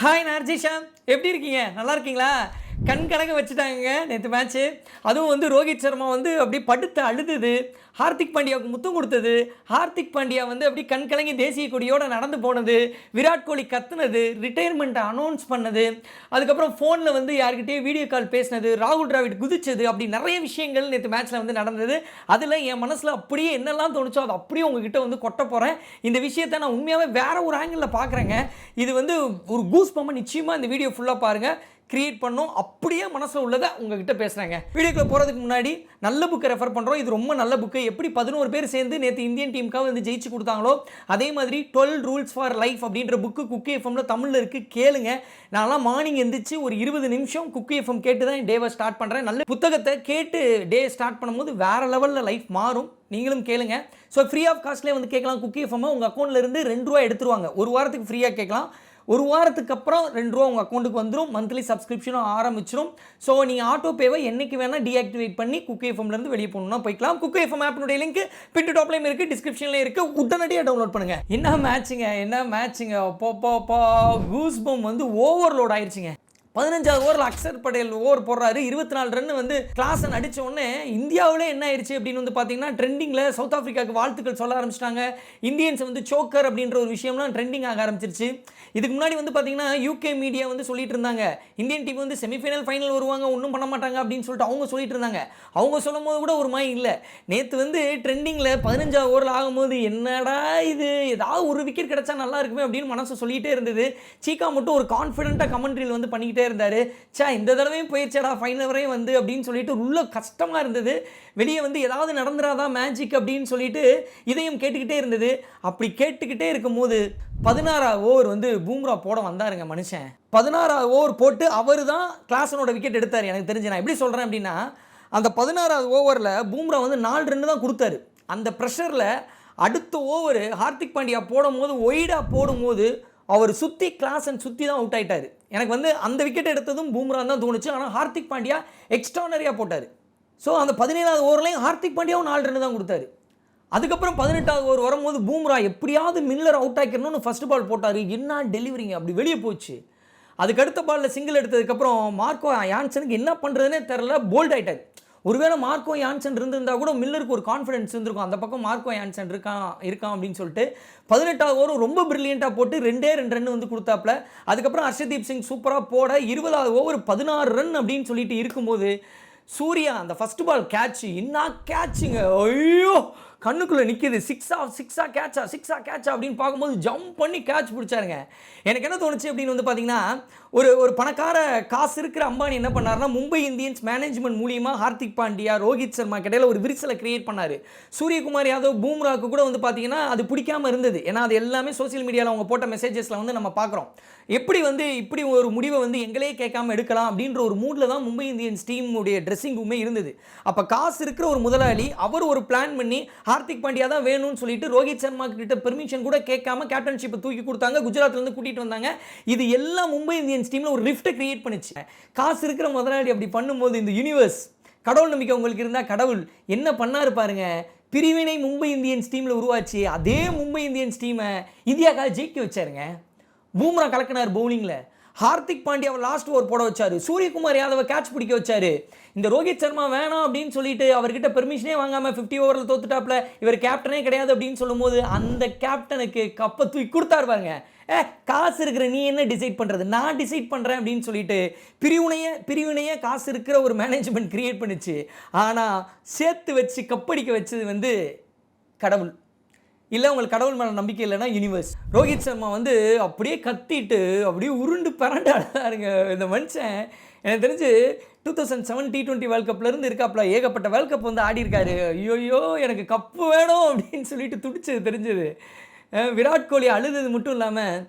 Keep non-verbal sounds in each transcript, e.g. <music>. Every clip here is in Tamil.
ஹாய் நர்ஜிஷா எப்படி இருக்கீங்க? நல்லா இருக்கீங்களா? கண் கணக்க வச்சுட்டாங்க நேற்று மேட்ச்சு அதுவும் வந்து ரோஹித் சர்மா வந்து அப்படி படுத்து அழுதுது. ஹார்திக் பாண்டியாவுக்கு முத்தம் கொடுத்தது. ஹார்திக் பாண்டியா வந்து அப்படி கண் கலங்கி தேசிய கொடியோடு நடந்து போனது. விராட் கோலி கத்துனது. ரிட்டையர்மெண்ட்டை அனௌன்ஸ் பண்ணது. அதுக்கப்புறம் ஃபோனில் வந்து யார்கிட்டயே வீடியோ கால் பேசினது. ராகுல் டிராவிட் குதிச்சது. அப்படி நிறைய விஷயங்கள் நேற்று மேட்ச்சில் வந்து நடந்தது. அதில் என் மனசில் அப்படியே என்னெல்லாம் தோணுச்சோ அது அப்படியே உங்ககிட்ட வந்து கொட்ட போகிறேன் இந்த விஷயத்தை நான் உண்மையாகவே வேற ஒரு ஆங்கிளில் பார்க்குறேங்க இது வந்து ஒரு கூஸ் பம்மை நிச்சயமாக இந்த வீடியோ ஃபுல்லாக பாருங்கள் கிரியேட் பண்ணோம். அப்படியே மனசில் உள்ளதை உங்ககிட்ட பேசுகிறாங்க வீடியோக்குள்ள போகிறதுக்கு முன்னாடி நல்ல புக்கை ரெஃபர் பண்ணுறோம் இது ரொம்ப நல்ல புக்கு எப்படி பதினோரு பேர் சேர்ந்து நேற்று இந்தியன் டீமுக்காக வந்து ஜெயிச்சு கொடுத்தாங்களோ அதே மாதிரி டுவெல் ரூல்ஸ் ஃபார் லைஃப் அப்படின்ற புக்கு குக்கி எஃப்எம்ல தமிழில் இருக்குது கேளுங்க. நான்லாம் மார்னிங் எந்திரிச்சு ஒரு இருபது நிமிஷம் குக்கி எஃப்எம் கேட்டு தான் டேவை ஸ்டார்ட் பண்ணுறேன் நல்ல புத்தகத்தை கேட்டு டே ஸ்டார்ட் பண்ணும்போது வேறு லெவலில் லைஃப் மாறும். நீங்களும் கேளுங்க. ஸோ ஃப்ரீ ஆஃப் காஸ்ட்லேயே வந்து கேட்கலாம். குக்கி எஃப்எம் உங்கள் அக்கௌண்ட்லேருந்து ரெண்டு ரூபா எடுத்துருவாங்க. ஒரு வாரத்துக்கு ஃப்ரீயாக கேட்கலாம். ஒரு வாரத்துக்கு அப்புறம் ரெண்டு ரூபா உங்கள் அக்கௌண்ட்டுக்கு வந்துடும் மந்த்லி சப்ஸ்கிரிப்ஷனும் ஆரம்பிச்சிடும் ஸோ நீங்கள் ஆட்டோ பேவை என்னைக்கு வேணால் டீஆக்டிவேட் பண்ணி குக்கி எஃப்எம்லேருந்து வெளியே போகணும்னா போய்க்கலாம். குக்கி எஃப்எம் ஆப்னுடைய லிங்க் பின்ட்டு டாப்லையும் இருக்குது டிஸ்கிரிப்ஷன்லேயும் இருக்குது உடனடியாக டவுன்லோட் பண்ணுங்கள் என்ன மேட்ச்சுங்க என்ன மேட்ச்சுங்க அப்போ போ கூஸ் பம் வந்து ஓவர்லோட் ஆயிடுச்சுங்க பதினஞ்சாவது ஓவரில் அக்சர் பட்டேல் ஓவர் போடுறாரு. இருபத்தி நாலு ரன் வந்து கிளாஸை அடித்த உடனே இந்தியாவிலே என்ன ஆயிடுச்சு அப்படின்னு வந்து பார்த்தீங்கன்னா ட்ரெண்டிங்கில் சவுத் ஆஃப்ரிக்காவுக்கு வாழ்த்துக்கள் சொல்ல ஆரம்பிச்சிட்டாங்க. இந்தியன்ஸ் வந்து சோக்கர் அப்படின்ற ஒரு விஷயம்லாம் ட்ரெண்டிங் ஆக ஆரம்பிச்சிருச்சு. இதுக்கு முன்னாடி வந்து பார்த்தீங்கன்னா யூகே மீடியா வந்து சொல்லிட்டு இருந்தாங்க. இந்தியன் டீம் வந்து செமிஃபைனல் ஃபைனல் வருவாங்க ஒன்றும் பண்ண மாட்டாங்க அப்படின்னு சொல்லிட்டு அவங்க சொல்லிட்டு இருந்தாங்க. அவங்க சொல்லும் போது கூட ஒரு மாதிரி இல்லை. நேற்று வந்து ட்ரெண்டிங்கில் பதினஞ்சாவது ஓவரில் ஆகும்போது என்னடா இது? ஏதாவது ஒரு விக்கெட் கிடைச்சா நல்லா இருக்குமே அப்படின்னு மனசு சொல்லிகிட்டே இருந்தது. சீக்கா மட்டும் ஒரு கான்ஃபிடென்ட்டாக கமெண்ட்ரியில் வந்து பண்ணிக்கிட்டே இருந்தார். சே இந்த தடவையும் போயிடுச்சடா ஃபைனல் வரையும் வந்து அப்படின்னு சொல்லிட்டு உள்ள கஷ்டமாக இருந்தது. வெளியே வந்து ஏதாவது நடந்துடாதான் மேஜிக் அப்படின்னு சொல்லிட்டு இதையும் கேட்டுக்கிட்டே இருந்தது. அப்படி கேட்டுக்கிட்டே இருக்கும்போது பதினாறாவது ஓவர் வந்து பூம்ரா போட வந்தாருங்க மனுஷன். பதினாறாவது ஓவர் போட்டு அவர் தான் கிளாஸனோட விக்கெட் எடுத்தார் எனக்கு தெரிஞ்சு. நான் எப்படி சொல்கிறேன் அப்படின்னா அந்த பதினாறாவது ஓவரில் பூம்ரா வந்து நாலு ரெண்டு தான் கொடுத்தாரு. அந்த ப்ரெஷரில் அடுத்த ஓவர் ஹார்திக் பாண்டியா போடும்போது ஒய்டாக போடும்போது அவர் சுற்றி கிளாஸன் சுற்றி தான் அவுட் ஆகிட்டார் எனக்கு வந்து அந்த விக்கெட் எடுத்ததும் பூம்ரா தான் தோணுச்சு. ஆனால் ஹார்திக் பாண்டியா எக்ஸ்ட்ரானரியாக போட்டார். ஸோ அந்த பதினேழாவது ஓவர்லையும் ஹார்திக் பாண்டியாவும் நாலு ரன்னு தான் கொடுத்தாரு. அதுக்கப்புறம் பதினெட்டாவது ஓவர் வரும்போது பூம்ரா எப்படியாவது மில்லர் அவுட் ஆக்கிடணும்னு ஃபர்ஸ்ட் பால் போட்டார். என்ன டெலிவரிங்க அப்படி வெளியே போச்சு. அதுக்கு அடுத்த பாலில் சிங்கிள் எடுத்ததுக்கப்புறம் மார்க்கோ யான்சனுக்கு என்ன பண்ணுறதுனே தெரில போல்ட் ஆகிட்டார் ஒருவேளை மார்க்கோ யான்சன் இருந்திருந்தா கூட மில்லருக்கு ஒரு கான்ஃபிடன்ஸ் இருந்திருக்கும். அந்த பக்கம் மார்க்கோ யான்சன் இருக்கான் இருக்கான் அப்படின்னு சொல்லிட்டு பதினெட்டாவது ஓவர் ரொம்ப பிரில்லியண்ட்டாக போட்டு ரெண்டே ரெண்டு ரன் வந்து கொடுத்தாப்புல. அதுக்கப்புறம் ஹர்ஷதீப் சிங் சூப்பராக போட இருபதாவது ஓவர் பதினாறு ரன் அப்படின்னு சொல்லிட்டு இருக்கும்போது சூர்யா அந்த ஃபர்ஸ்ட் பால் கேட்ச் என்ன கேட்சுங்க ஐயோ கண்ணுக்குள்ளே நிற்கிது சிக்ஸா சிக்ஸா கேட்சா சிக்ஸா கேட்சா அப்படின்னு பார்க்கும்போது ஜம்ப் பண்ணி கேட்ச் பிடிச்சாருங்க. எனக்கு என்ன தோணுச்சு அப்படின்னு வந்து பார்த்தீங்கன்னா ஒரு ஒரு பணக்கார காசு இருக்கிற அம்பானி என்ன பண்ணாருன்னா மும்பை இந்தியன்ஸ் மேனேஜ்மெண்ட் மூலியமாக ஹார்திக் பாண்டியா ரோஹித் சர்மா இடையில ஒரு விரிசலை கிரியேட் பண்ணார். சூரியகுமார் யாதவ் பூம்ராக்கு கூட வந்து பார்த்தீங்கன்னா அது பிடிக்காம இருந்தது. ஏன்னா அது எல்லாமே சோஷியல் மீடியாவில் அவங்க போட்ட மெசேஜஸில் வந்து நம்ம பார்க்குறோம் எப்படி வந்து இப்படி ஒரு முடிவை வந்து எங்களே கேட்காம எடுக்கலாம் அப்படின்ற ஒரு மூடில் தான் மும்பை இந்தியன்ஸ் டீமுடைய ட்ரெஸ்ஸிங் ரூமே இருந்தது. அப்போ காசு இருக்கிற ஒரு முதலாளி அவர் ஒரு பிளான் பண்ணி ஹார்திக் பாண்டியா தான் வேணும்னு சொல்லிட்டு ரோஹித் சர்மா கிட்ட பெர்மிஷன் கூட கேட்காம கேப்டன்ஷிப்பை தூக்கி கொடுத்தாங்க. குஜராத்லேருந்து கூட்டிகிட்டு வந்தாங்க. இது எல்லாம் மும்பை இந்தியன்ஸ் டீமில் ஒரு ரிஃப்ட்டை கிரியேட் பண்ணிச்சு. காசு இருக்கிற முதலாளி அப்படி பண்ணும்போது இந்த யூனிவர்ஸ் கடவுள் நம்பிக்கை உங்களுக்கு இருந்தால் கடவுள் என்ன பண்ணாரு பாருங்க? பிரிவினை மும்பை இந்தியன்ஸ் டீமில் உருவாச்சு. அதே மும்பை இந்தியன்ஸ் டீமை இந்தியாக்காக ஜெயிக்க வச்சாருங்க. பூம்ரா கலக்கினார் பவுலிங்கில் ஹார்திக் பாண்டியாவை லாஸ்ட் ஓவர் போட வச்சாரு. சூரியகுமார் யாதவை கேட்ச் பிடிக்க வச்சாரு. இந்த ரோஹித் சர்மா வேணாம் அப்படின்னு சொல்லிட்டு அவர்கிட்ட பெர்மிஷனே வாங்காமல் ஃபிஃப்டி ஓவரில் தோத்துட்டாப்ல. இவர் கேப்டனே கிடையாது அப்படின்னு சொல்லும்போது அந்த கேப்டனுக்கு கப்பை தூக்கி கொடுத்தாரு பாருங்க. ஏ காசு இருக்கிற நீ என்ன டிசைட் பண்ணுறது நான் டிசைட் பண்ணுறேன் அப்படின்னு சொல்லிட்டு பிரிவினைய பிரிவினைய காசு இருக்கிற ஒரு மேனேஜ்மெண்ட் கிரியேட் பண்ணுச்சு. ஆனால் சேர்த்து வச்சு கப்படிக்க வச்சது வந்து கடவுள். இல்லை உங்களுக்கு கடவுள் மேலே நம்பிக்கை இல்லைன்னா யூனிவர்ஸ் ரோஹித் சர்மா வந்து அப்படியே கத்திட்டு அப்படியே உருண்டு பரண்டாடுறாருங்க. இந்த மனுஷன் எனக்கு தெரிஞ்சு two thousand seven T twenty world கப்லேருந்து இருக்காப்புல ஏகப்பட்ட வேர்ல்ட் கப் வந்து ஆடி இருக்காரு ஐயோயோ எனக்கு கப்பு வேணும் அப்படின்னு சொல்லிட்டு துடிச்சது தெரிஞ்சது. விராட் கோலி அழுதது மட்டும் இல்லாமல்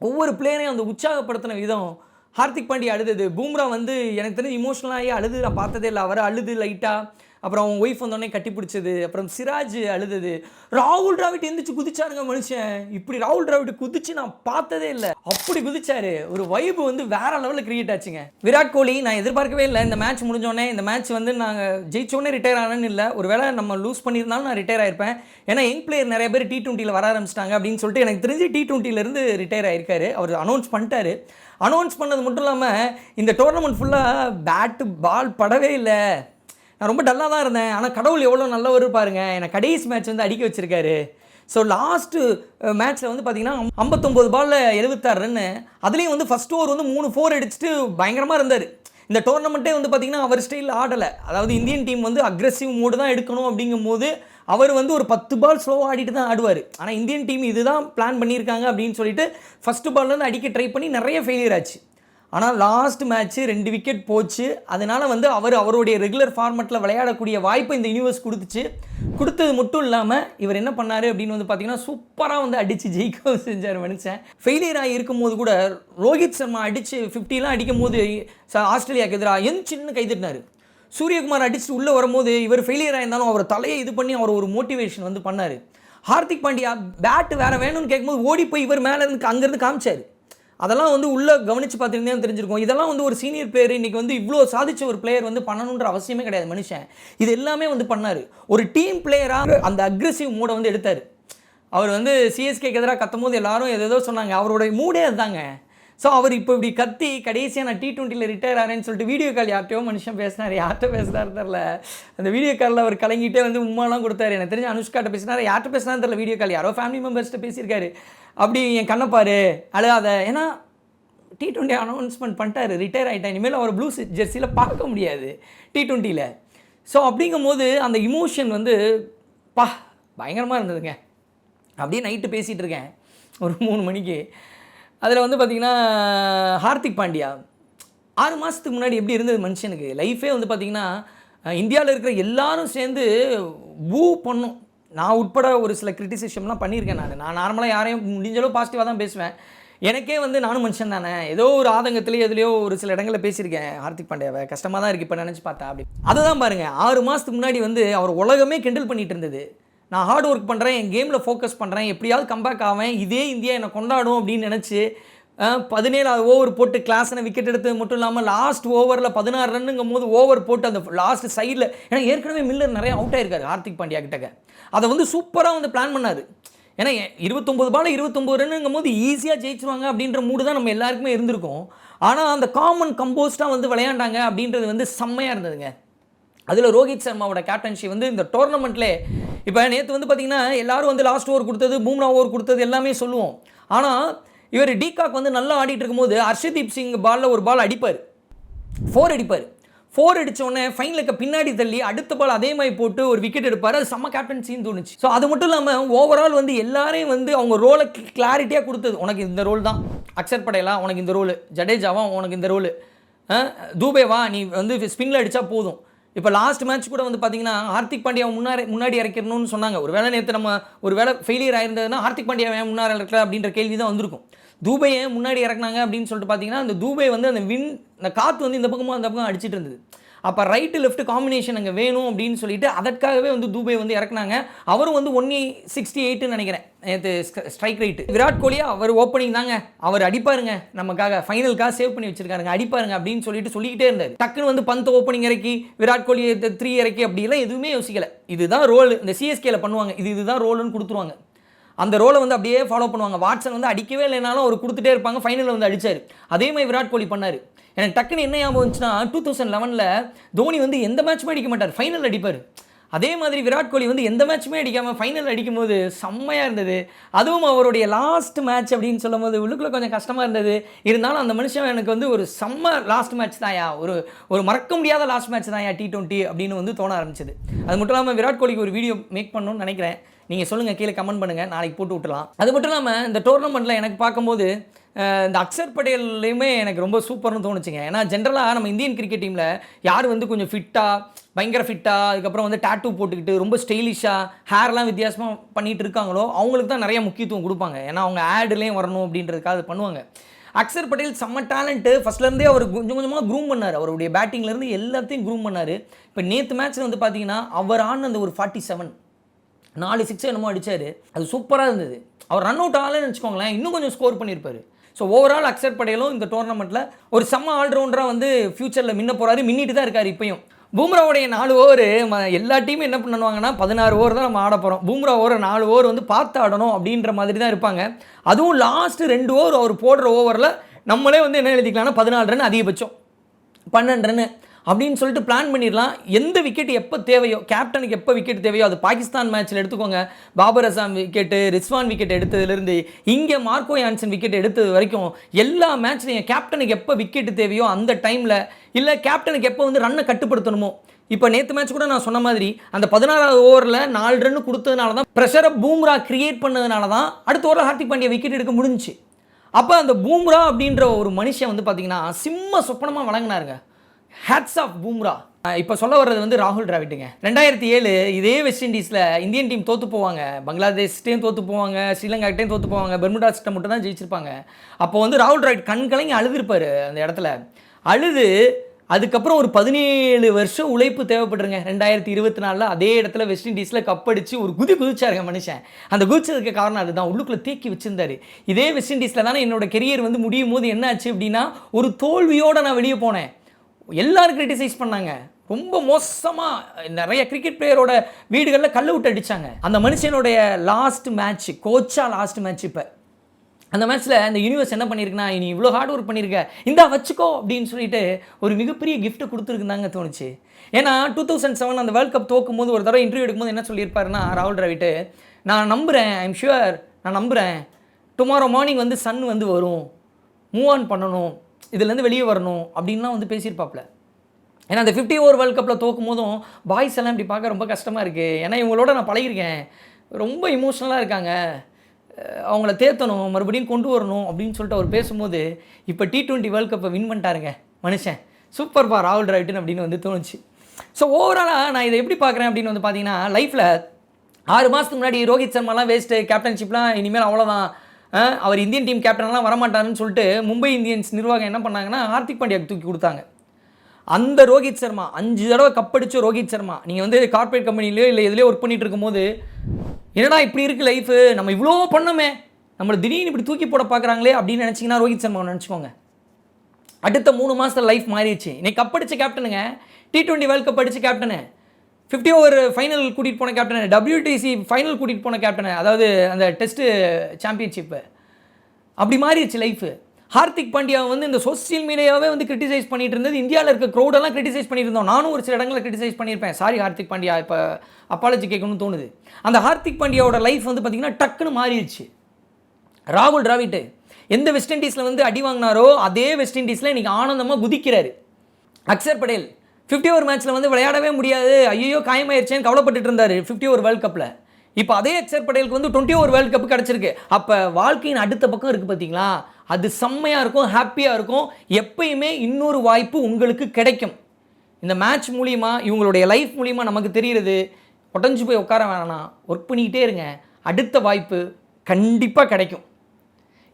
ஒவ்வொரு பிளேயரையும் அந்த உற்சாகப்படுத்தின விதம் ஹார்திக் பாண்டியா அழுதது. பூம்ரா வந்து எனக்கு தெரிஞ்சு இமோஷனலாகி அழுது நான் பார்த்ததே இல்லை. அவர் அழுது லைட்டாக அப்புறம் அவங்க ஒய்ஃப் வந்தோடனே கட்டி பிடிச்சது அப்புறம் சிராஜ் அழுதது. ராகுல் டிராவிட் எந்திரிச்சு குதிச்சாருங்க மனுஷன். இப்படி ராகுல் டிராவிட் குதிச்சு நான் பார்த்ததே இல்லை. அப்படி குதிச்சாரு. ஒரு வைப் வந்து வேற லெவலில் கிரியேட் ஆச்சுங்க. விராட் கோலி நான் எதிர்பார்க்கவே இல்லை. இந்த மேட்ச் முடிஞ்சோடனே இந்த மேட்ச் வந்து நாங்கள் ஜெயிச்சோடனே ரிட்டையர் ஆனேன்னு இல்லை. ஒரு வேளை நம்ம லூஸ் பண்ணியிருந்தாலும் நான் ரிட்டையர் ஆயிருப்பேன். ஏன்னா யங் பிளேயர் நிறைய பேர் டி டுவெண்ட்டியில் வர ஆரம்பிச்சிட்டாங்க அப்படின்னு சொல்லிட்டு எனக்கு தெரிஞ்சு டி டுவெண்ட்டிலேருந்து ரிட்டையர் ஆயிருக்காரு. அவர் அனௌன்ஸ் பண்ணிட்டாரு. அனௌன்ஸ் பண்ணது மட்டும் இல்லாமல் இந்த டோர்னமெண்ட் ஃபுல்லாக பேட்டு பால் படவே இல்லை. நான் ரொம்ப டல்லாக தான் இருந்தேன். ஆனால் கடவுள் எவ்வளோ நல்லவர் பாருங்க. என்னை கடைசி மேட்ச் வந்து அடிக்க வச்சுருக்காரு. ஸோ லாஸ்ட்டு மேட்ச்சில் வந்து பார்த்தீங்கன்னா ஐம்பத்தொம்போது பாலில் எழுபத்தாறு ரன்னு அதுலேயும் வந்து ஃபஸ்ட் ஓவர் வந்து மூணு ஃபோர் அடிச்சுட்டு பயங்கரமாக இருந்தார். இந்த டோர்னமெண்ட்டே வந்து பார்த்திங்கன்னா அவர் ஸ்டைலில் ஆடலை. அதாவது இந்தியன் டீம் வந்து அக்ரெசிவ் மூடு தான் எடுக்கணும் அப்படிங்கும்போது அவர் வந்து ஒரு பத்து பால் ஸ்லோவாக ஆடிட்டு தான் ஆடுவார். ஆனால் இந்தியன் டீம் இதுதான் பிளான் பண்ணியிருக்காங்க அப்படின்னு சொல்லிட்டு ஃபஸ்ட்டு பால்லேருந்து அடிக்க ட்ரை பண்ணி நிறைய ஃபெயிலியர் ஆச்சு. ஆனால் லாஸ்ட் மேட்ச்சு ரெண்டு விக்கெட் போச்சு. அதனால் வந்து அவர் அவருடைய ரெகுலர் ஃபார்மெட்டில் விளையாடக்கூடிய வாய்ப்பை இந்த யூனிவர்ஸ் கொடுத்துச்சு. கொடுத்தது மட்டும் இல்லாமல் இவர் என்ன பண்ணார் அப்படின்னு வந்து பார்த்தீங்கன்னா சூப்பராக வந்து அடித்து ஜெயிக்கவும் <laughs> செஞ்சார் மனுஷன். ஃபெயிலியர் ஆகி இருக்கும்போது கூட ரோஹித் சர்மா அடித்து ஃபிஃப்டிலாம் அடிக்கும் போது ஆஸ்திரேலியாவுக்கு எதிராக என் சின்ன கைதிட்டினார். சூரியகுமார் அடிச்சுட்டு உள்ளே வரும்போது இவர் ஃபெயிலியர் ஆயிருந்தாலும் அவர் தலையை இது பண்ணி அவர் ஒரு மோட்டிவேஷன் வந்து பண்ணார். ஹார்திக் பாண்டியா பேட் வேறு வேணும்னு கேட்கும்போது ஓடி போய் இவர் மேலே இருந்து அங்கேருந்து காமிச்சார். அதெல்லாம் வந்து உள்ளே கவனித்து பார்த்துருந்தே தெரிஞ்சிருக்கும். இதெல்லாம் வந்து ஒரு சீனியர் பிளேயர் இன்னைக்கு வந்து இவ்வளோ சாதிச்ச ஒரு பிளேயர் வந்து பண்ணணுன்ற அவசியமே கிடையாது மனுஷன். இது எல்லாமே வந்து பண்ணார். ஒரு டீம் பிளேயராக அந்த அக்ரெசிவ் மூடை வந்து எடுத்தார். அவர் வந்து சிஎஸ்கேக்கு எதிராக கத்தும் போது எல்லாரும் எதேதோ சொன்னாங்க. அவருடைய மூடே அதுதாங்க. ஸோ அவர் இப்போ இப்படி கத்தி கடைசியாக நான் டி டுவெண்ட்டியில் ரிட்டையர் ஆகிறேன் சொல்லிட்டு வீடியோ கால் யார்கிட்டயோ மனுஷன் பேசினார். யார்கிட்ட பேசுனாரு தெரில அந்த வீடியோ காலில் அவர் கலங்கிட்டே வந்து உமாலாம் கொடுத்தாரு. எனக்கு தெரிஞ்சு அனுஷ்காட்ட பேசினார். யார்கிட்ட பேசினாரு தெரில வீடியோ கால் யாரோ ஃபேமிலி மெம்பர்ஸ்கிட்ட பேசியிருக்காரு. அப்படி என் கண்ணப்பாரு பாரு அழுகாத. ஏன்னா டி டுவெண்ட்டி அனௌன்ஸ்மெண்ட் பண்ணிட்டாரு. ரிட்டையர் ஆகிட்டேன் இனிமேல் அவர் ப்ளூ ஜெர்சியில் பார்க்க முடியாது டி டுவெண்ட்டியில் ஸோ அப்படிங்கும்போது அந்த இமோஷன் வந்து பா பயங்கரமாக இருந்ததுங்க. அப்படியே நைட்டு பேசிகிட்டு இருக்கேன். ஒரு மூணு மணிக்கு. அதில் வந்து பார்த்திங்கன்னா ஹார்திக் பாண்டியா. ஆறு மாதத்துக்கு முன்னாடி எப்படி இருந்தது மனுஷனுக்கு? லைஃபே வந்து பார்த்திங்கன்னா இந்தியாவில் இருக்கிற எல்லாரும் சேர்ந்து பூ பண்ணும். நான் உட்பட ஒரு சில கிரிட்டிசிசம்லாம் பண்ணியிருக்கேன் நான். நான் நார்மலாக யாரையும் முடிஞ்ச அளவு பாசிட்டிவாக தான் பேசுவேன். எனக்கே வந்து நானும் மனுஷன் தானே. ஏதோ ஒரு ஆதங்கத்துலேயோ எதுலையோ ஒரு சில இடங்களில் பேசியிருக்கேன் ஹார்திக் பாண்டியாவை. கஷ்டமாக தான் இருக்குது இப்போ நினச்சி பார்த்தா அப்படி அதை தான் பாருங்கள் ஆறு மாதத்துக்கு முன்னாடி வந்து அவர் உலகமே கிண்டல் பண்ணிகிட்டு இருந்தது. நான் ஹார்ட் ஒர்க் பண்ணுறேன் என் கேமில் ஃபோக்கஸ் பண்ணுறேன் எப்படியாவது கம்பேக் ஆவேன் இதே இந்தியா என்னை கொண்டாடும் அப்படின்னு நினச்சி பதினேழாவது ஓவர் போட்டு கிளாஸ்னு விக்கெட் எடுத்தது மட்டும் இல்லாமல் லாஸ்ட் ஓவரில் பதினாறு ரன்னுங்கும் போது ஓவர் போட்டு அந்த லாஸ்ட் சைடில் ஏன்னா ஏற்கனவே மில்லர் நிறைய அவுட் ஆயிருக்காரு ஹார்திக் பாண்டியா கிட்டக்க. அதை வந்து சூப்பராக வந்து பிளான் பண்ணார். ஏன்னா இருபத்தொம்பது பால் இருபத்தொம்பது ரன்னுங்கும் போது ஈஸியாக ஜெயிச்சிருவாங்க அப்படின்ற மூடு தான் நம்ம எல்லாருக்குமே இருந்திருக்கும். ஆனால் அந்த காமன் கம்போஸ்டாக வந்து விளையாண்டாங்க அப்படின்றது வந்து செம்மையாக இருந்ததுங்க. அதில் ரோஹித் சர்மாவோட கேப்டன்ஷி வந்து இந்த டோர்னமெண்ட்லே இப்போ நேற்று வந்து பார்த்தீங்கன்னா எல்லாரும் வந்து லாஸ்ட் ஓவர் கொடுத்தது பூம்ரா ஓவர் கொடுத்தது எல்லாமே சொல்லுவோம். ஆனால் இவர் டிகாக் வந்து நல்லா ஆடிட்டு இருக்கும்போது ஹர்ஷதீப் சிங் பாலில் ஒரு பால் அடிப்பார். ஃபோர் அடிப்பார். ஃபோர் அடித்தோடனே ஃபைனலுக்கு பின்னாடி தள்ளி அடுத்த பால் அதே மாதிரி போட்டு ஒரு விக்கெட் எடுப்பார். அது செம்ம கேப்டன்சின்னு தோணுச்சு. ஸோ அது மட்டும் இல்லாமல் ஓவரால் வந்து எல்லாரையும் வந்து அவங்க ரோலை கிளாரிட்டியாக கொடுத்தது. உனக்கு இந்த ரோல் தான். அக்ஷர் படேலா உனக்கு இந்த ரோல் ஜடேஜாவா உனக்கு இந்த ரோல் தூபேவா நீ வந்து ஸ்பின்னில் அடித்தா போதும். இப்போ லாஸ்ட் மேட்ச் கூட வந்து பார்த்தீங்கன்னா ஹார்திக் பாண்டியா முன்னாடி முன்னாடி இறக்கணும்னு சொன்னாங்க. ஒரு வேளை நேற்று நம்ம ஒரு வேளை ஃபெயிலியர் ஆயிருந்ததுன்னா ஹார்திக் பாண்டியா ஏன் முன்னாடி இறக்கல அப்படின்ற கேள்வி தான் வந்திருக்கும். தூபை ஏன் முன்னாடி இறக்குனாங்க அப்படின்னு சொல்லிட்டு பார்த்தீங்கன்னா அந்த தூபை வந்து அந்த வின் அந்த காற்று வந்து இந்த பக்கமும் அந்த பக்கம் அடிச்சிட்டு இருந்தது. அப்போ ரைட்டு லெஃப்ட் காம்பினேஷன் அங்கே வேணும் அப்படின்னு சொல்லிட்டு அதற்காகவே வந்து தூபை வந்து இறக்குனாங்க. அவரும் வந்து ஒன் சிக்ஸ்டி எயிட்டுன்னு நினைக்கிறேன். நேற்று ஸ்ட்ரைக் ரைட்டு விராட் கோலியா அவர் ஓப்பனிங் தாங்க. அவர் அடிப்பாருங்க. நமக்காக ஃபைனலுக்காக சேவ் பண்ணி வச்சிருக்காருங்க. அடிப்பாருங்க அப்படின்னு சொல்லிட்டு சொல்லிக்கிட்டே இருந்தார். டக்குன்னு வந்து பந்த் ஓப்பனிங் இறக்கி விராட் கோலி த்ரீ இறக்கி அப்படிலாம் எதுவுமே யோசிக்கல. இதுதான் ரோல் இந்த சிஎஸ்கேல பண்ணுவாங்க. இது இதுதான் ரோல்னு கொடுத்துருவாங்க. அந்த ரோலை வந்து அப்படியே ஃபாலோ பண்ணுவாங்க. வாட்சன் வந்து அடிக்கவே இல்லைனாலும் அவர் கொடுத்துட்டே இருப்பாங்க. ஃபைனலில் வந்து அடிச்சார். அதே மாதிரி விராட் கோலி பண்ணார். எனக்கு டக்குன்னு என்ன ஞாபகம் வந்துச்சுன்னா டூ தௌசண்ட் லெவனில் தோனி வந்து எந்த மேட்ச்சுமே அடிக்க மாட்டார். ஃபைனல் அடிப்பார். அதே மாதிரி விராட் கோலி வந்து எந்த மேட்ச்சுமே அடிக்காமல் ஃபைனல் அடிக்கும்போது செம்மையாக இருந்தது. அதுவும் அவருடைய லாஸ்ட் மேட்ச் அப்படின்னு சொல்லும்போது உள்ளுக்குள்ளே கொஞ்சம் கஷ்டமாக இருந்தது. இருந்தாலும் அந்த மனுஷன் எனக்கு வந்து ஒரு செம்ம லாஸ்ட் மேட்ச் தான்யா ஒரு ஒரு மறக்க முடியாத லாஸ்ட் மேட்ச் தான்யா டி டுவெண்ட்டி அப்படின்னு வந்து தோண ஆரம்பிச்சது. அது மட்டும் இல்லாமல் விராட் கோலிக்கு ஒரு வீடியோ மேக் பண்ணணும்னு நினைக்கிறேன். நீங்கள் சொல்லுங்கள் கீழே கமெண்ட் பண்ணுங்கள் நாளைக்கு போட்டு விட்டுலாம் அது மட்டும் இல்லாமல் இந்த டோர்னமெண்ட்டில் எனக்கு பார்க்கும்போது இந்த அக்ஷர் பட்டேல்லையுமே எனக்கு ரொம்ப சூப்பர்னு தோணுச்சுங்க. ஏன்னா ஜென்ரலாக நம்ம இந்தியன் கிரிக்கெட் டீமில் யார் வந்து கொஞ்சம் ஃபிட்டாக பயங்கர ஃபிட்டாக அதுக்கப்புறம் வந்து டாட்டூ போட்டுக்கிட்டு ரொம்ப ஸ்டைலிஷாக ஹேர்லாம் வித்தியாசமாக பண்ணிகிட்டு இருக்காங்களோ அவங்களுக்கு தான் நிறைய முக்கியத்துவம் கொடுப்பாங்க. ஏன்னா அவங்க ஆடுலேயும் வரணும் அப்படின்றதுக்காக அது பண்ணுவாங்க. அக்சர் பட்டேல் செம்ம டேலண்ட்டு ஃபஸ்ட்லேருந்தே அவர் கொஞ்சம் கொஞ்சமாக க்ரூம் பண்ணார். அவருடைய பேட்டிங்லேருந்து எல்லாத்தையும் க்ரூம் பண்ணார். இப்போ நேற்று மேட்ச்சில் வந்து பார்த்தீங்கன்னா அவர் ஆன அந்த ஒரு ஃபார்ட்டி செவன் நாலு சிக்ஸ் என்னமோ அடித்தார் அது சூப்பராக இருந்தது. அவர் ரன் அவுட் ஆகலன்னு வச்சுக்கோங்களேன் இன்னும் கொஞ்சம் ஸ்கோர் பண்ணியிருப்பார். ஸோ ஓவரால் அக்சர் படையலும் இந்த டோர்னமெண்ட்டில் ஒரு செம்ம ஆல்ரவுண்டராக வந்து ஃபியூச்சரில் மின்ன போகிறாரு மின்னிட்டு தான் இருக்கார் இப்பயும். பூம்ராவுடைய நாலு ஓவர் எல்லா டீமும் என்ன பண்ணுவாங்கன்னா பதினாறு ஓவர் தான் நம்ம ஆட போகிறோம் பூம்ரா ஓவர் நாலு ஓவர் வந்து பார்த்து ஆடணும் அப்படின்ற மாதிரி தான் இருப்பாங்க. அதுவும் லாஸ்ட்டு ரெண்டு ஓவர் அவர் போடுற ஓவரில் நம்மளே வந்து என்ன எழுதிக்கலாம்னா பதினாலு ரன் அதிகபட்சம். பன்னெண்டு ரன்னு அப்படின்னு சொல்லிட்டு பிளான் பண்ணிடலாம். எந்த விக்கெட் எப்போ தேவையோ கேப்டனுக்கு எப்போ விக்கெட் தேவையோ அது பாகிஸ்தான் மேட்ச்சில் எடுத்துக்கோங்க. பாபர் அசாம் விக்கெட்டு ரிஸ்வான் விக்கெட் எடுத்ததுலேருந்து இங்கே மார்க்கோ யான்சன் விக்கெட் எடுத்தது வரைக்கும் எல்லா மேட்ச்லையும் கேப்டனுக்கு எப்போ விக்கெட் தேவையோ அந்த டைமில் இல்லை கேப்டனுக்கு எப்போ வந்து ரன்னை கட்டுப்படுத்தணுமோ. இப்போ நேற்று மேட்ச் கூட நான் சொன்ன மாதிரி அந்த பதினாறாவது ஓவரில் நாலு ரன் கொடுத்ததுனால தான் ப்ரெஷரை பூம்ரா கிரியேட் பண்ணதுனால தான் அடுத்த ஓவரில் ஹார்திக் பாண்டியா விக்கெட் எடுக்க முடிஞ்சுச்சு. அப்போ அந்த பூம்ரா அப்படின்ற ஒரு மனுஷன் வந்து பார்த்தீங்கன்னா சிம்ம சொப்பனமாக வழங்கினாருங்க. ஹேட்ஸ் ஆஃப் பூம்ரா இப்போ சொல்ல வர்றது வந்து ராகுல் டிராவிட்டுங்க. ரெண்டாயிரத்தி ஏழு இதே வெஸ்ட் இண்டீஸில் இந்தியன் டீம் தோற்று போவாங்க. பங்களாதேஷ்டையும் தோற்று போவாங்க ஸ்ரீலங்காக்கிட்டையும் தோற்று போவாங்க. பெர்முடா சிஸ்டம் மட்டும் தான் ஜெயிச்சிருப்பாங்க. அப்போ வந்து ராகுல் டிராவிட் கண் கலங்கி அழுதுருப்பார் அந்த இடத்துல. அழுது அதுக்கப்புறம் ஒரு பதினேழு வருஷம் உழைப்பு தேவைப்பட்டுருங்க ரெண்டாயிரத்தி இருபத்தி நாலில் அதே இடத்துல வெஸ்ட் இண்டீஸில் கப்படிச்சு ஒரு குதி குதிச்சாருங்க மனுஷன். அந்த குதிச்சதுக்கு காரணம் அதுதான். உள்ளுக்குள்ளே தேக்கி வச்சிருந்தார். இதே வெஸ்ட் இண்டீஸில் தானே என்னோட கெரியர் வந்து முடியும் போது என்ன ஆச்சு அப்படின்னா ஒரு தோல்வியோடு நான் வெளியே போனேன். எல்லாரும் கிரிட்டிசைஸ் பண்ணாங்க. ரொம்ப மோசமாக நிறைய கிரிக்கெட் பிளேயரோட வீடுகளில் கல் விட்டு அடித்தாங்க அந்த மனுஷனுடைய லாஸ்ட் மேட்ச் கோச்சா லாஸ்ட் மேட்ச் இப்போ. அந்த மேட்ச்சில் அந்த யூனிவர்ஸ் என்ன பண்ணியிருக்குன்னா நீ இவ்வளோ ஹார்ட் ஒர்க் பண்ணியிருக்க இந்தா வச்சுக்கோ அப்படின்னு சொல்லிட்டு ஒரு மிகப்பெரிய கிஃப்ட்டு கொடுத்துருக்குந்தாங்க தோணுச்சு. ஏன்னா டூ தௌசண்ட் செவன் அந்த வேர்ல்ட் கப் தோக்கும் போது ஒரு தடவை இன்டர்வியூ எடுக்கும்போது என்ன சொல்லியிருப்பாருன்னா ராகுல் டிராவிட்டு நான் நம்புகிறேன் ஐம் ஷுவர் நான் நம்புகிறேன் டுமாரோ மார்னிங் வந்து சன் வந்து வரும். மூவ் ஆன் பண்ணணும். இதுலேருந்து வெளியே வரணும் அப்படின்லாம் வந்து பேசியிருப்பாப்ல ஏன்னா அந்த ஃபிஃப்டி ஓவர் வேர்ல்ட் கப்பில் தோக்கும் போதும் பாய்ஸ் எல்லாம் இப்படி பார்க்க ரொம்ப கஷ்டமாக இருக்குது ஏன்னா இவங்களோட நான் பழகிருக்கேன் ரொம்ப இமோஷ்னலாக இருக்காங்க. அவங்கள தேத்தணும் மறுபடியும் கொண்டு வரணும் அப்படின்னு சொல்லிட்டு அவர் பேசும்போது இப்போ டி டுவெண்ட்டி வேர்ல்ட் கப்பை வின் பண்ணிட்டாருங்க மனுஷன். சூப்பர் பா ராகுல் டிராவிட்னு அப்படின்னு வந்து தோணுச்சு. ஸோ ஓவராலாக நான் இதை எப்படி பார்க்குறேன் அப்படின்னு வந்து பார்த்தீங்கன்னா லைஃப்பில் ஆறு மாதத்துக்கு முன்னாடி ரோஹித் சர்மாலாம் வேஸ்ட்டு கேப்டன்ஷிப்லாம் இனிமேல் அவ்வளோதான் அவர் இந்தியன் டீம் கேப்டன்லாம் வரமாட்டாருன்னு சொல்லிட்டு மும்பை இந்தியன்ஸ் நிர்வாகம் என்ன பண்ணாங்கன்னா ஹார்திக் பாண்டியாக்கு தூக்கி கொடுத்தாங்க. அந்த ரோஹித் சர்மா அஞ்சு தடவை கப்படிச்ச ரோஹித் சர்மா நீங்கள் வந்து கார்ப்பரேட் கம்பெனிலையோ இல்லை எதுலேயோ ஒர்க் பண்ணிட்டு இருக்கும்போது என்னடா இப்படி இருக்குது லைஃபு நம்ம இவ்வளோ பண்ணோமே. நம்மளை திடீர்னு இப்படி தூக்கி போட பார்க்குறாங்களே அப்படின்னு நினச்சிங்கன்னா ரோஹித் சர்மா நினச்சிக்கோங்க. அடுத்த மூணு மாதத்தில் லைஃப் மாறிடுச்சு. இன்னைக்கு கப்படிச்ச கேப்டனுங்க டி ட்வெண்ட்டி வேர்ல்ட் கப் அடித்த கேப்டனு ஃபிஃப்டி ஓவர் ஃபைனல் கூட்டிகிட்டு போன கேப்டனு டபிள்யூடிசி ஃபைனல் கூட்டிகிட்டு போன கேப்டனு அதாவது அந்த டெஸ்ட்டு சாம்பியன்ஷிப்பு அப்படி மாறிடுச்சு லைஃபு ஹார்திக் பாண்டியா வந்து இந்த சோஷியல் மீடியாவே வந்து கிரிட்டிசைஸ் பண்ணிட்டு இருந்தது. இந்தியாவில் இருக்க க்ரௌடெல்லாம் கிரிட்டிசைஸ் பண்ணியிருந்தோம். நானும் ஒரு சில இடங்களில் கிரிட்டிசைஸ் பண்ணியிருப்பேன். சாரி ஹார்திக் பாண்டியா இப்போ அப்பாலஜி கேட்கணும்னு தோணுது. அந்த ஹார்திக் பாண்டியாவோட லைஃப் வந்து பார்த்திங்கன்னா டக்குன்னு மாறிடுச்சு. ராகுல் டிராவிட்டு எந்த வெஸ்ட் இண்டீஸில் வந்து அடி வாங்கினாரோ அதே வெஸ்ட் இண்டீஸில் இன்றைக்கி ஆனந்தமாக குதிக்கிறாரு. அக்சர் படேல் ஃபிஃப்டி ஓவர் மேட்ச்சில் வந்து விளையாடவே முடியாது. ஐயோ காயமாயிருச்சேன்னு கவலைப்பட்டுட்டு இருந்தார் ஃபிஃப்டி ஓவர் வேர்ல்ட் கப்பில் இப்போ அதே அக்ஷர் பட்டேலுக்கு வந்து டுவெண்ட்டி ஓவர் வேர்ல்ட் கப் கிடச்சிருக்கு. அப்போ வாழ்க்கையின் அடுத்த பக்கம் இருக்குது பார்த்தீங்களா அது செம்மையாக இருக்கும் ஹாப்பியாக இருக்கும். எப்பயுமே இன்னொரு வாய்ப்பு உங்களுக்கு கிடைக்கும். இந்த மேட்ச் மூலிமா இவங்களுடைய லைஃப் மூலிமா நமக்கு தெரிகிறது உடஞ்சி போய் உட்கார வேணாம். ஒர்க் பண்ணிக்கிட்டே இருங்க. அடுத்த வாய்ப்பு கண்டிப்பாக கிடைக்கும்.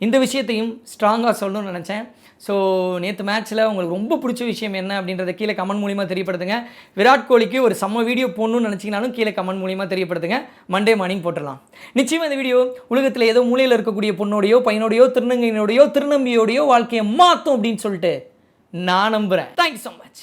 இந்த விஷயத்தையும் ஸ்ட்ராங்காக சொல்லணும்னு நினச்சேன். ஸோ நேற்று மேட்ச்சில் உங்களுக்கு ரொம்ப பிடிச்ச விஷயம் என்ன அப்படின்றத கீழே கமெண்ட் மூலிமா தெரியப்படுத்துங்க. விராட் கோலிக்கு ஒரு செம்ம வீடியோ போடணும்னு நினச்சிங்கனாலும் கீழே கமெண்ட் மூலிமா தெரியப்படுத்துங்க. மண்டே மார்னிங் போட்டுடலாம். நிச்சயமாக இந்த வீடியோ உலகத்தில் ஏதோ மூலையில் இருக்கக்கூடிய பொண்ணோடையோ பையனோடையோ திருநங்கையினோடையோ திருநம்பியோடையோ வாழ்க்கையை மாற்றும் அப்படின்னு சொல்லிட்டு நான் நம்புகிறேன் தேங்க்யூ ஸோ மச்